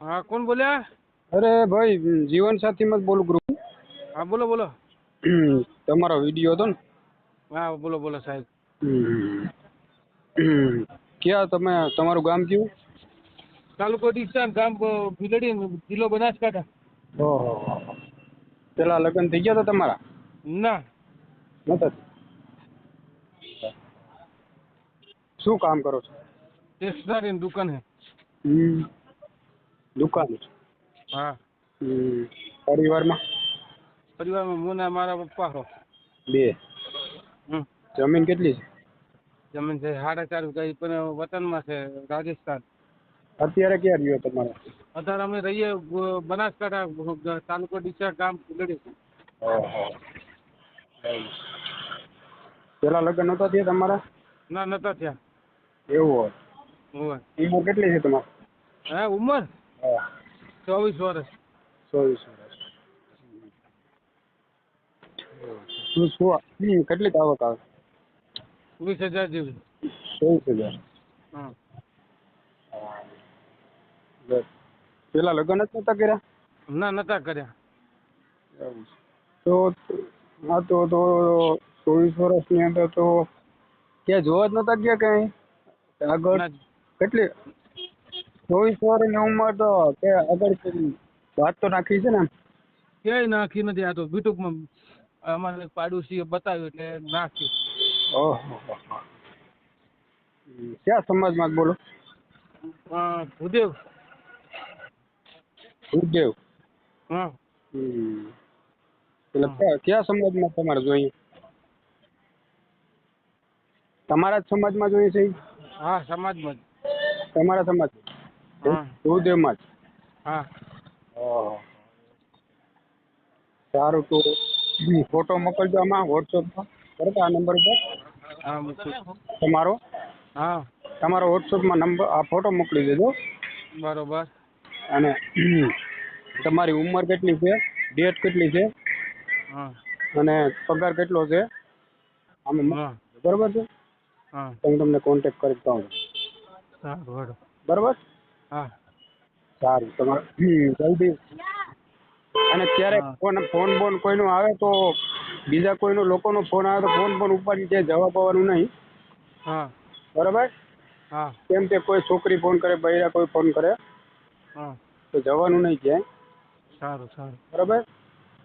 હા કોણ બોલ્યા? અરે ભાઈ જીવન સાથીમાં જ બોલું ગ્રુપ હા બોલો બોલો. તમારો વીડિયો હતો ને? હા બોલો બોલો સાહેબ. ક્યાં તમે તમારું ગામ કયું? તાલુકો ડીસા ગામ ભીલડી જિલ્લો બનાસકાંઠા. ઓહો પેલા લગ્ન થઈ ગયા હતા તમારા? ના. નતા? શું કામ કરો છો? સ્ટેશનરીની દુકાન હે. હમ. દુકાન હા. પરિવારમાં? પરિવારમાં હું ને મારા પપ્પા હો બે. જમીન કેટલી છે? જમીન છે સાડા ચાર વીઘા પણ વતનમાં છે રાજસ્થાન. અત્યારે ક્યાં રહ્યો તમારે? અત્યારે અમે રહીએ બનાસકાંઠા તાલુકો ડીસા ગામ ભીલડી પેલા લગ્ન નતા થયા તમારા? ના નતા થયા. એવું હોય. હોય. ઉંમર કેટલી છે તમારે? હે ઉંમર? હા ચોવીસ વર્ષ. ચોવીસ વર્ષ. શું શું કેટલી આવક આવે? વીસ હજાર જેવી. ચોવીસ હજાર. હા. બસ. પેલા લગ્ન જ નતા કર્યા? ના નતા કર્યા. તો હા તો તો ચોવીસ વર્ષની અંદર તો ક્યાં જોવા જ નતા ગયા કઈ આગળ કેટલી ચોવીસ વર્ષની ઉંમર તો કે આગળ વાત તો નાખી છે ને ક્યાંય નાખી નથી આ તો યુટ્યુબમાં અમારે પાડોશીએ બતાવ્યું એટલે નાખ્યું ઓહો. ક્યાં સમાજમાં બોલો? ભૂદેવ. ભૂદેવ. હા. એટલે ક્યાં સમાજમાં તમારે જોઈએ? તમારા જ સમાજમાં જોઈએ છે? હા સમાજમાં તમારા સમાજ હા. ભૂદેવમાં જ. હા. સારું તો ફોટો મોકલજો આમાં વોટ્સઅપમાં. બરાબર આ નંબર ઉપર? તમારો? હા. તમારો વોટ્સઅપમાં નંબર આ ફોટો મોકલી દેજો. બરોબર. અને તમારી ઉંમર કેટલી છે? ડેટ કેટલી છે? અને પગાર કેટલો છે? આમાં બરોબર છે? હા. તમને કોન્ટેક્ટ કરી દઉં. બરાબર? હા. સારું તમારે જલ્દી. અને ક્યારેક ફોન ફોન બોન કોઈનો આવે તો બીજા કોઈનો લોકોનો ફોન આવે તો ફોન પણ ઉપાડી જાય જવાબ આવવાનું નહીં. હા. બરાબર? હા. કેમ કે કોઈ છોકરી ફોન કરે બૈરા કોઈ ફોન કરે હા. તો જવાનું નહીં ક્યાંય. સારું સારું. બરાબર?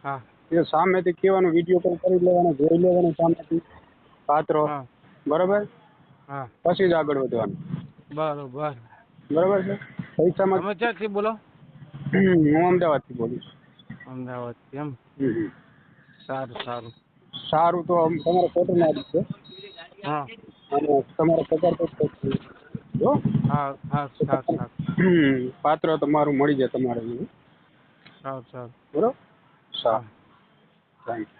હા. એ સામેથી કહેવાનું વીડિયો કોલ કરી લેવાનો જોઈ લેવાનો સામેથી પાત્રો. બરાબર? હા. પછી જ આગળ વધવાનું. બરોબર. બરાબર છે? પૈસામાં તમે ક્યાંથી બોલો? હું અમદાવાદથી બોલું છું. અમદાવાદથી એમ. સારું સારું. સારું તો તમારો ફોટો નાખી છે હા. અને તમારો પગાર તો જો. હા હા સારું સારું પાત્ર તમારું મળી જાય તમારે સારું સારું. બરાબર? સારું. Thank you